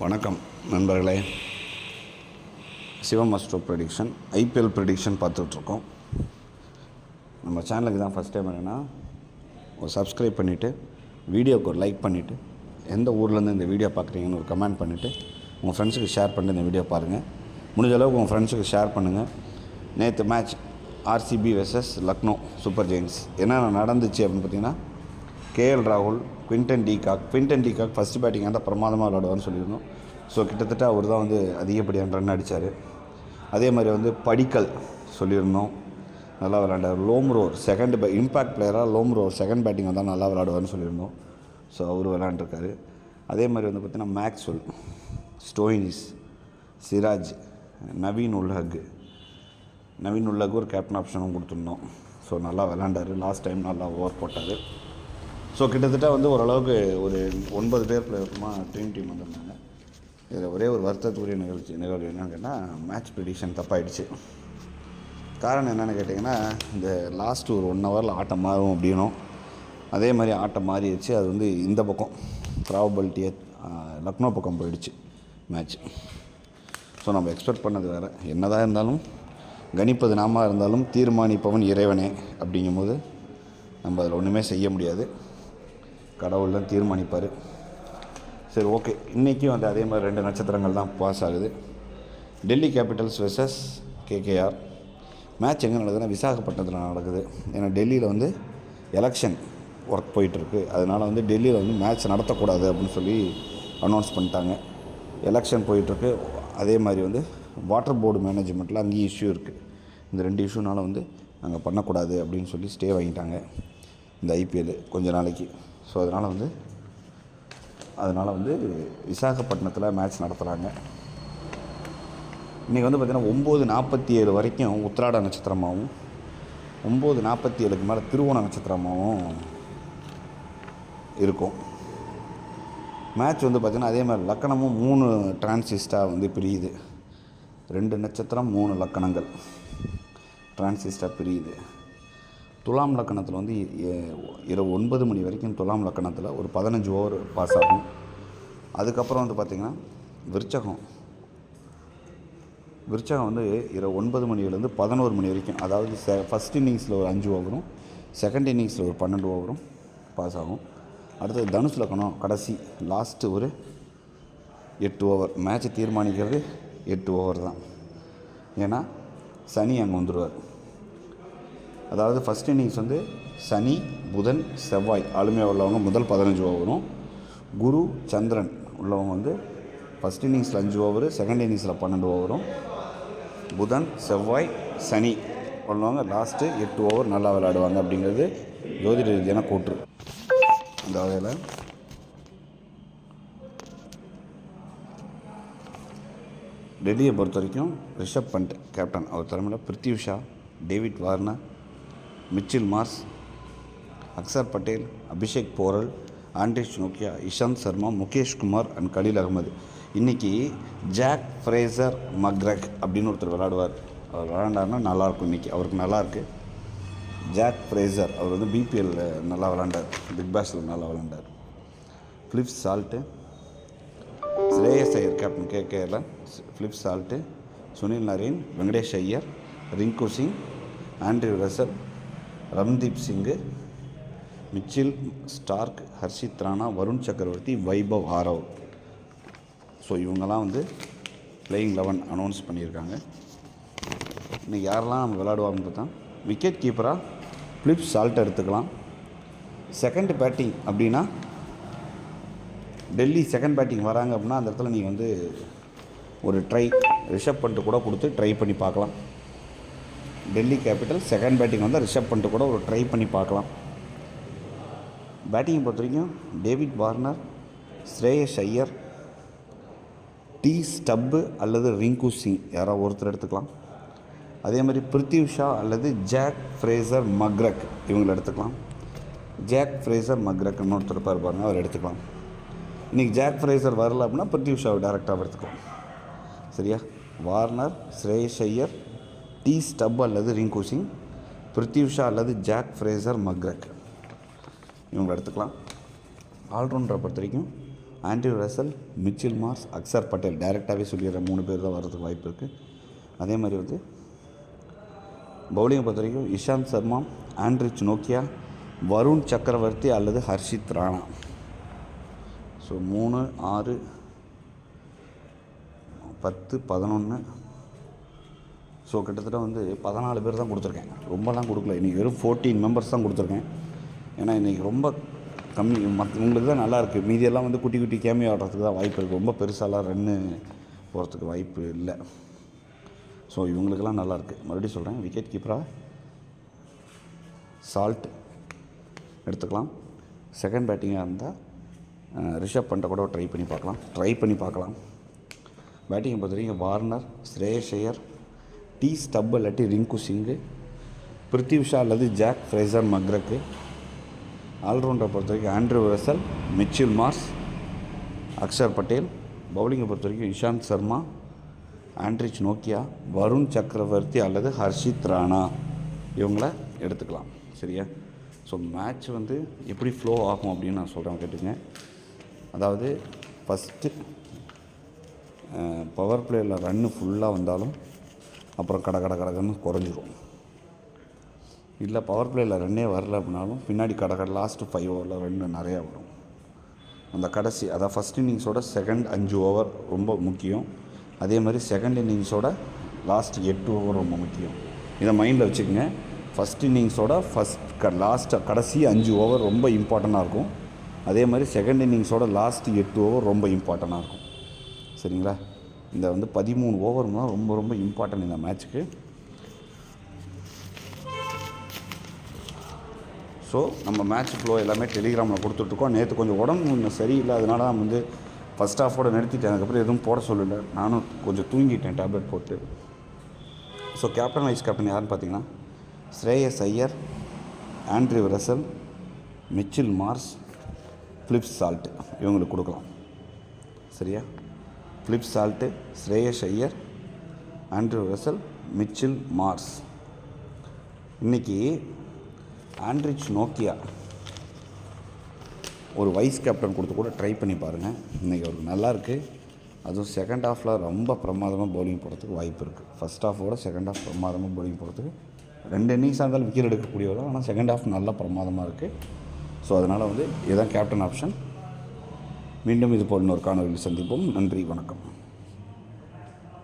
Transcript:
வணக்கம் நண்பர்களே. Shivam astro prediction IPL prediction பார்த்துட்ருக்கோம். நம்ம சேனலுக்கு தான் ஃபஸ்ட் டைம் என்னென்னா ஒரு சப்ஸ்கிரைப் பண்ணிவிட்டு வீடியோக்கு ஒரு லைக் பண்ணிவிட்டு எந்த ஊர்லேருந்து இந்த வீடியோ பார்க்குறீங்கன்னு ஒரு கமெண்ட் பண்ணிவிட்டு உங்கள் ஃப்ரெண்ட்ஸுக்கு ஷேர் பண்ணிட்டு இந்த வீடியோ பாருங்கள் முடிஞ்ச அளவுக்கு உங்கள் ஃப்ரெண்ட்ஸுக்கு ஷேர் பண்ணுங்கள் நேற்று match RCB versus Lucknow super giants என்னென்ன நடந்துச்சு அப்படின்னு பார்த்தீங்கன்னா கேஎல் ராகுல் Quinton de Kock. Quinton de Kock first batting தான் பிரமாதமாக விளாடுவார்னு சொல்லியிருந்தோம். ஸோ கிட்டத்தட்ட அவர் தான் வந்து அதிகப்படியான ரன் அடித்தார் அதே மாதிரி வந்து படிக்கல் சொல்லியிருந்தோம். நல்லா விளாண்டார் லோம்ரோர் செகண்ட் பே இம்பேக்ட் பிளேயராக லோம்ரோர் செகண்ட் பேட்டிங் வந்தால் நல்லா விளாடுவார்னு சொல்லியிருந்தோம். ஸோ அவர் விளாண்டுருக்காரு அதே மாதிரி வந்து பார்த்திங்கன்னா மேக்ஸ்வெல் ஸ்டோயினிஸ் சிராஜ் நவீன் உல்ஹக் நவீன் உல்லக்கு ஒரு கேப்டன் ஆப்ஷனும் கொடுத்துருந்தோம். ஸோ நல்லா விளாண்டாரு லாஸ்ட் டைம் நல்லா ஓவர் போட்டார். ஸோ கிட்டத்தட்ட வந்து ஓரளவுக்கு ஒரு ஒன்பது பேர் பிளேயருமா ட்ரீம் டீம் வந்திருந்தாங்க. இதில் ஒரே ஒரு வருத்தத்துக்குரிய நிகழ்ச்சி நிகழ்வு என்னென்னு கேட்டால் மேட்ச் ப்ரிடிக்ஷன் தப்பாயிடுச்சு. காரணம் என்னென்னு கேட்டிங்கன்னா இந்த லாஸ்ட் ஒரு ஒன் ஹவரில் ஆட்டம் மாறும் அப்படின்னும். அதே மாதிரி ஆட்டம் மாறிடுச்சு. அது வந்து இந்த பக்கம் ப்ராபபிலிட்டியை லக்னோ பக்கம் போயிடுச்சு மேட்ச் ஸோ நம்ம எக்ஸ்பெக்ட் பண்ணது வேறு. என்னதான் இருந்தாலும் கணிப்பது நாமாக இருந்தாலும் தீர்மானிப்பவன் இறைவனே அப்படிங்கும்போது நம்ம அதில் ஒன்றுமே செய்ய முடியாது. கடவுள் தான் தீர்மானிப்பார். சரி ஓகே. இன்றைக்கும் வந்து அதே மாதிரி ரெண்டு நட்சத்திரங்கள் தான் பாஸ் ஆகுது. Delhi capitals versus KKR match எங்கே நடக்குதுன்னா விசாகப்பட்டினத்தில் நடக்குது. ஏன்னா டெல்லியில் வந்து எலெக்ஷன் ஒர்க் போயிட்டுருக்கு. அதனால் வந்து டெல்லியில் வந்து மேட்ச் நடத்தக்கூடாது அப்படின்னு சொல்லி அனௌன்ஸ் பண்ணிட்டாங்க. எலெக்ஷன் போயிட்டுருக்கு. அதே மாதிரி வந்து வாட்டர் போர்டு மேனேஜ்மெண்ட்டில் அங்கேயும் இஷ்யூ இருக்குது இந்த ரெண்டு இஷ்யூனால வந்து நாங்கள் பண்ணக்கூடாது அப்படின்னு சொல்லி ஸ்டே வாங்கிட்டாங்க. இந்த ஐபிஎல் கொஞ்ச நாளைக்கு. ஸோ அதனால் வந்து அதனால் வந்து விசாகப்பட்டினத்தில் மேட்ச் நடத்துகிறாங்க இன்றைக்கி வந்து பார்த்திங்கன்னா ஒம்பது நாற்பத்தி ஏழு வரைக்கும் உத்திராட நட்சத்திரமாகவும் ஒம்பது நாற்பத்தி ஏழுக்கு மேலே திருவோண நட்சத்திரமாகவும் இருக்கும். மேட்ச் வந்து பார்த்திங்கன்னா அதே மாதிரி லக்கணமும் மூணு டிரான்சிஸ்டாக வந்து பிரியுது. ரெண்டு நட்சத்திரம் மூணு லக்கணங்கள். டிரான்சிஸ்டாக பிரியுது. துலாம் லக்கணத்தில் வந்து இரவு ஒன்பது மணி வரைக்கும் துலாம் லக்கணத்தில் ஒரு பதினஞ்சு ஓவர் பாஸ் ஆகும். அதுக்கப்புறம் வந்து பார்த்திங்கன்னா விருச்சகம். விருச்சகம் வந்து இரவு ஒன்பது மணிலேருந்து பதினோரு மணி வரைக்கும் அதாவது செ ஃபஸ்ட் இன்னிங்ஸில் ஒரு அஞ்சு ஓவரும் செகண்ட் இன்னிங்ஸில் ஒரு பன்னெண்டு ஓவரும் பாஸ் ஆகும். அடுத்தது தனுஷ் லக்கணம் கடைசி லாஸ்ட்டு ஒரு எட்டு ஓவர். மேட்ச்சை தீர்மானிக்கிறது எட்டு ஓவர் தான். ஏன்னா சனி அங்கே வந்துடுவார் அதாவது ஃபஸ்ட் இன்னிங்ஸ் வந்து சனி புதன் செவ்வாய் ஆளுமையாக உள்ளவங்க முதல் பதினஞ்சு ஓவரும் குரு சந்திரன் உள்ளவங்க வந்து ஃபஸ்ட் இன்னிங்ஸில் அஞ்சு ஓவர் செகண்ட் இன்னிங்ஸில் பன்னெண்டு ஓவரும் புதன் செவ்வாய் சனி உள்ளவங்க லாஸ்ட்டு எட்டு ஓவர் நல்லா விளையாடுவாங்க அப்படிங்கிறது ஜோதிட ரீதியான கூற்று. அந்த வகையில் டெல்லியை பொறுத்த வரைக்கும் ரிஷப் பண்ட் கேப்டன் அவர் தலைமையில் Prithvi Shaw David Warner Mitchell Marsh Axar Patel Abhishek Porel Anrich Nokia Ishant Sharma Mukesh Kumar and Khaleel Ahmed. இன்றைக்கி ஜாக் ஃப்ரேசர் மக்ரக் அப்படின்னு ஒருத்தர் விளாடுவார் அவர் விளாண்டாருன்னா நல்லாயிருக்கும் இன்றைக்கி அவருக்கு நல்லாயிருக்கு. ஜாக் ஃப்ரேசர் அவர் வந்து பிபிஎல்லில் நல்லா விளாண்டார் பிக் பாஸில் நல்லா விளாண்டார் Philip Salt Shreyas Iyer captain கேகேல Philip Salt Sunil Narine Venkatesh Iyer Rinku Singh Andrew Russell Ramandeep Singh Mitchell Starc Harshit Rana Varun Chakravarthy Vaibhav Arora so இவங்கெல்லாம் வந்து பிளேயிங் லெவன் அனௌன்ஸ் பண்ணியிருக்காங்க. இன்னைக்கு யாரெல்லாம் நம்ம விளையாடுவாங்கன்னு பார்த்தா விக்கெட் கீப்பராக ஃபிலிப் சால்ட் எடுத்துக்கலாம். Second batting அப்படின்னா டெல்லி செகண்ட் பேட்டிங் வராங்க அப்படின்னா அந்த இடத்துல நீங்கள் வந்து ஒரு ட்ரை ரிஷப் பண்ணிட்டு கூட கொடுத்து ட்ரை பண்ணி பார்க்கலாம். டெல்லி கேபிட்டல் செகண்ட் பேட்டிங் வந்து ரிஷப் பண்ணிட்டு கூட ஒரு ட்ரை பண்ணி பார்க்கலாம். பேட்டிங்கை பொறுத்த வரைக்கும் David Warner Shreyas Iyer T Stubbs அல்லது ரிங்கு சிங் யாராவது ஒருத்தர் எடுத்துக்கலாம். அதே மாதிரி பிருத்திவ் ஷா அல்லது ஜாக் ஃப்ரேசர் மக்ரக் இவங்களை எடுத்துக்கலாம். ஜாக் ஃப்ரேசர் மக்ரக் இன்னொருத்தர் இருப்பார் பாருங்க அவர் எடுத்துக்கலாம். இன்றைக்கி ஜாக் ஃப்ரேசர் வரல அப்படின்னா பிருத்திவ் ஷாவை டேரெக்டாக எடுத்துக்கலாம். சரியா? Warner Shreyas Iyer T Stubbs அல்லது ரிங்கு சிங் பிருத்திவ் அல்லது ஜாக் ஃப்ரேசர் மக்ரக். இவங்களை எடுத்துக்கலாம். ஆல்ரவுண்டரை பொறுத்த வரைக்கும் Andre Russell Mitchell Marsh Axar Patel டைரெக்டாகவே சொல்லிடுற மூணு பேர் தான் வர்றதுக்கு வாய்ப்பு இருக்குது அதே மாதிரி வந்து பவுலிங்கை பொறுத்த வரைக்கும் இஷாந்த் சர்மா ஆண்ட்ரிச் நோக்கியா வருண் சக்கரவர்த்தி அல்லது ஹர்ஷித் ராணா. ஸோ மூணு ஆறு பத்து பதினொன்று ஸோ கிட்டத்தட்ட வந்து பதினாலு பேர் தான் கொடுத்துருக்கேன். ரொம்பலாம் கொடுக்கல. இன்றைக்கி வெறும் ஃபோர்டீன் மெம்பர்ஸ் தான் கொடுத்துருக்கேன். ஏன்னா இன்றைக்கி ரொம்ப கம்மி மற்ற உங்களுக்கு தான் நல்லாயிருக்கு மீதியெல்லாம் வந்து குட்டி குட்டி கேமி ஆடுறதுக்கு தான் வாய்ப்பு இருக்குது ரொம்ப பெருசாலாம் ரன்னு போகிறதுக்கு வாய்ப்பு இல்லை. ஸோ இவங்களுக்கெல்லாம் நல்லாயிருக்கு மறுபடியும் சொல்கிறேன் விக்கெட் கீப்பராக சால்ட் எடுத்துக்கலாம். செகண்ட் பேட்டிங்காக இருந்தால் ரிஷப் பண்ணிட்ட கூட ட்ரை பண்ணி பார்க்கலாம். ட்ரை பண்ணி பார்க்கலாம். பேட்டிங்கை பொறுத்த வரைக்கும் Warner Shreyas Iyer T Stubbs இல்லாட்டி ரிங்கு சிங்கு பிருத்திவிஷா அல்லது ஜாக் ஃப்ரேசர் மக்ரக்கு ஆல்ரவுண்டரை பொறுத்த வரைக்கும் Andrew Russell Mitchell Marsh Axar Patel பவுலிங்கை பொறுத்த வரைக்கும் இஷாந்த் சர்மா ஆண்ட்ரிச் நோக்கியா வருண் சக்கரவர்த்தி அல்லது ஹர்ஷித் ராணா. இவங்கள எடுத்துக்கலாம். சரியா? ஸோ மேட்ச் வந்து எப்படி ஃப்ளோ ஆகும் அப்படின்னு நான் சொல்கிறேன் கேட்டுங்க அதாவது ஃபஸ்ட்டு பவர் பிளேயில் ரன்னு ஃபுல்லாக வந்தாலும் அப்புறம் கட கட கடகன்னு குறைஞ்சிரும். இல்லை பவர் பிளேயில் ரெண்டே வரல அப்படின்னாலும் பின்னாடி கட கடை லாஸ்ட்டு ஃபைவ் ஓவரில் ரெண்டு நிறையா வரும். அந்த கடைசி அதான் ஃபஸ்ட் இன்னிங்ஸோட செகண்ட் அஞ்சு ஓவர் ரொம்ப முக்கியம். அதே மாதிரி செகண்ட் இன்னிங்ஸோட லாஸ்ட் எட்டு ஓவர் ரொம்ப முக்கியம். இதை மைண்டில் வச்சுக்கோங்க. ஃபஸ்ட் இன்னிங்ஸோட ஃபஸ்ட் க லாஸ்ட் கடைசி அஞ்சு ஓவர் ரொம்ப இம்பார்ட்டண்ட்டாக இருக்கும். அதே மாதிரி செகண்ட் இன்னிங்ஸோட லாஸ்ட் எட்டு ஓவர் ரொம்ப இம்பார்ட்டண்ட்டாக இருக்கும். சரிங்களா? இந்த வந்து பதிமூணு ஓவரும் தான் ரொம்ப ரொம்ப இம்பார்ட்டன்ட் இந்த மேட்ச்சுக்கு ஸோ நம்ம மேட்ச் ஃப்ளோ எல்லாமே டெலிகிராமில் கொடுத்துட்ருக்கோம். நேற்று கொஞ்சம் உடம்பு கொஞ்சம் சரியில்லை. அதனால வந்து ஃபஸ்ட் ஹாஃபோடு நிறுத்திட்டேன். அதுக்கப்புறம் எதுவும் போட சொல்லலை. நானும் கொஞ்சம் தூங்கிட்டேன் டேப்லெட் போட்டு. ஸோ கேப்டன் வைஸ் கேப்டன் யாருன்னு பார்த்தீங்கன்னா Shreyas Iyer Andrew Russell Mitchell Marsh Philips Salt. இவங்களுக்கு கொடுக்கலாம். சரியா? Philip Salt Shreyas Iyer Andrew Russell Mitchell Marsh இன்றைக்கி ஆண்ட்ரிச் நோக்கியா ஒரு வைஸ் கேப்டன் கொடுத்து கூட ட்ரை பண்ணி பாருங்கள் இன்றைக்கி அவருக்கு நல்லா இருக்குது அதுவும் செகண்ட் ஹாஃபில் ரொம்ப பிரமாதமாக பவுலிங் போடுறதுக்கு வாய்ப்பு இருக்குது ஃபஸ்ட் ஹாஃபோட செகண்ட் ஹாஃப் பிரமாதமாக பவுலிங் போடுறதுக்கு ரெண்டு இன்னிங்ஸாக இருந்தாலும் விக்கெட் எடுக்கக்கூடியவர் ஆனால் செகண்ட் ஹாஃப் நல்லா பிரமாதமாக இருக்குது ஸோ அதனால் வந்து இதுதான் கேப்டன் ஆப்ஷன் மீண்டும் இது போல் இன்னொரு காணொலியில் சந்திப்போம். நன்றி வணக்கம்.